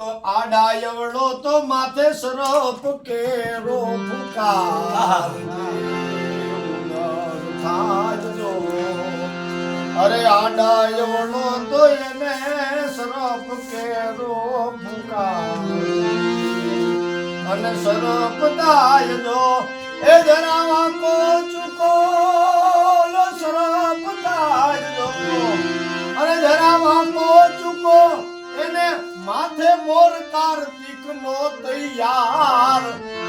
આડાયવડો તો માથે સરપ કેરો ફૂંકાર થાજજો. અરે આડાયવડો તો એને સરપ કેરો ફૂંકાર અને સરપ દાયજો એ જરાવા કો ચૂકો તૈયાર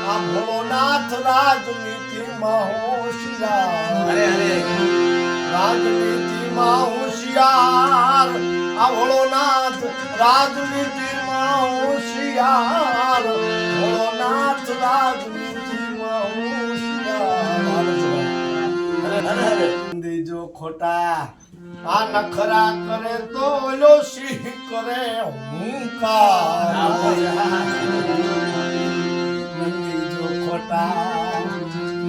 આ ભોળોનાથ રાજનીતિમાં હોશિયાર અરે અરે રાજનીતિમાં હોશિયાર આ ભોળોનાથ રાજનીતિમાં હોશિયાર ભોળોનાથ રાજનીતિમાં હોશિયાર દેજો ખોટા આ નખરા કરે તો ઓલો સિંહ કરે હુંકાર નંદીજો ખોટા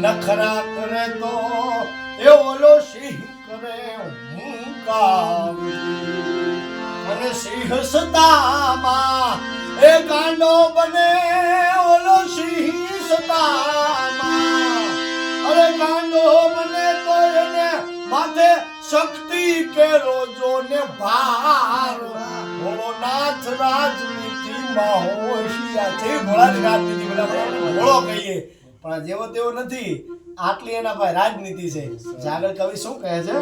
નખરા કરે તો એ ઓલો સિંહ કરે અને સિંહ સતામાં એ કાંડો બને ઓલો સિંહ સતામાં. અરે કાંડો બને તો એને માથે શક્તિ કે રોજો ને ભાર ભોળોનાથ રાજનીતિમાં હોશિયાર છે ભોળાની રાજનીતિ આપણે ભોળો કહીએ પણ જેવો તેવો નથી. આટલી એના પાસે રાજનીતિ છે. જાગર કવિ શું કહે છે?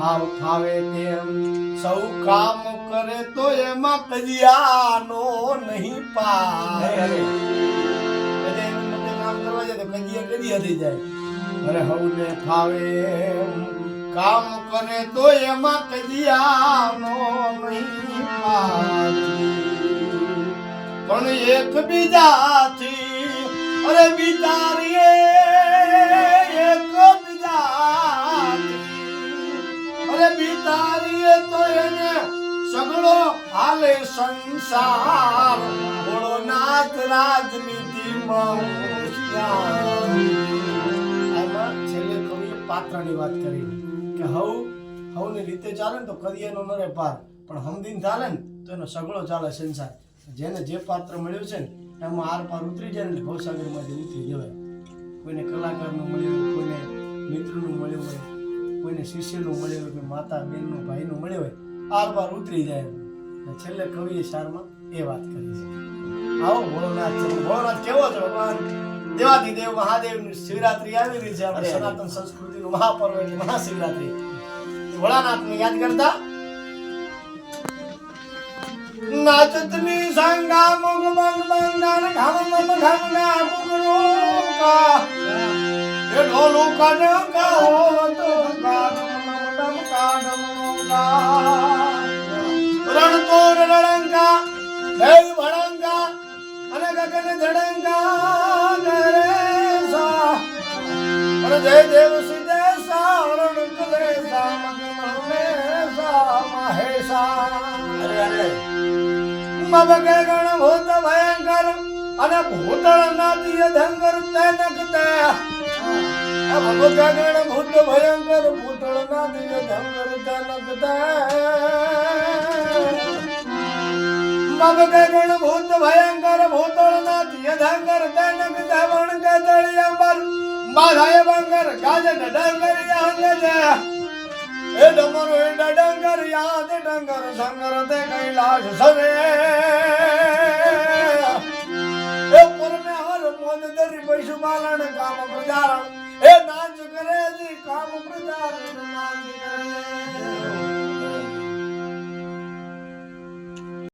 હાવ ફાવે તેમ. સૌ કામ કરે તો એમાં કજિયાનો નહીં પાય. કામ કરવા જાય તો કજિયા કજિયા થઈ જાય. અરે હવને ફાવે કામ કરે તો એમાં કજિયાનો નહીં પણ એક બીજાથી, અરે બિચારીએ એક બીજાથી, અરે બિચારીએ તો એને સગળો હાલે સંસાર ભોળોનાથ રાજનીતિમાં હોશિયાર. આમાં છેલ્લે કવિ પાત્રની વાત કરી કે હવ, હવની રીતે ચાલે ને તો કરિયાનો નરે પાર, પણ હમદીન ચાલે ને તો એનો સગળો ચાલે સંસાર જેને જે પાત્ર મળ્યું છે ને, એમાં આર પાર ઉતરી જાય ને ભવસાગરમાંથી ઉતરી જવાય. કોઈને કલાકારનું મળ્યું હોય, કોઈને મિત્રનું મળ્યું હોય, કોઈને શિષ્યનું મળ્યું હોય, કોઈ માતા બેનનું ભાઈનું મળ્યું હોય આર પાર ઉતરી જાય. અને છેલ્લે કવિએ શારમાં એ વાત કરી છે. આવો ભોળોનાથ છે. ભોળોનાથ કેવો છે ભગવાન? દેવાધિદેવ દેવ મહાદેવની શિવરાત્રી આવી રહી છે. સનાતન સંસ્કૃતિનું મહાપર્વ એટલે મહાશિવરાત્રી. ભોળાનાથને યાદ કરતા નાચતની સંગા મુગ મંગ મંગન ઘમ મમ ઘમ ના કુકરૂકા એ ઢોલુ કનકા હો તો કાનમ ડમ કાનમ કા રણ તોર રણંકા દેવ ભણંકા અને ગગન ધડંકા મબકે ગણ ભૂત ભયંકર અને ભૂતળ નાદિય ધંગર તેનક તે મબકે ગણ ભૂત ભયંકર ભૂતળ નાદિય ધંગર તેનક તે મબકે ગણ ભૂત ભયંકર ભૂતળ નાદિય ધંગર તેનક તે વણ કે તળિયંબર બાધાય બંગર, ગાજ ડંગર તે એ ડમરો એ ડંગર યાદ, ડંગર સંગર તે કૈલાશ સરે. పరిపాలన కామ ప్రజారణ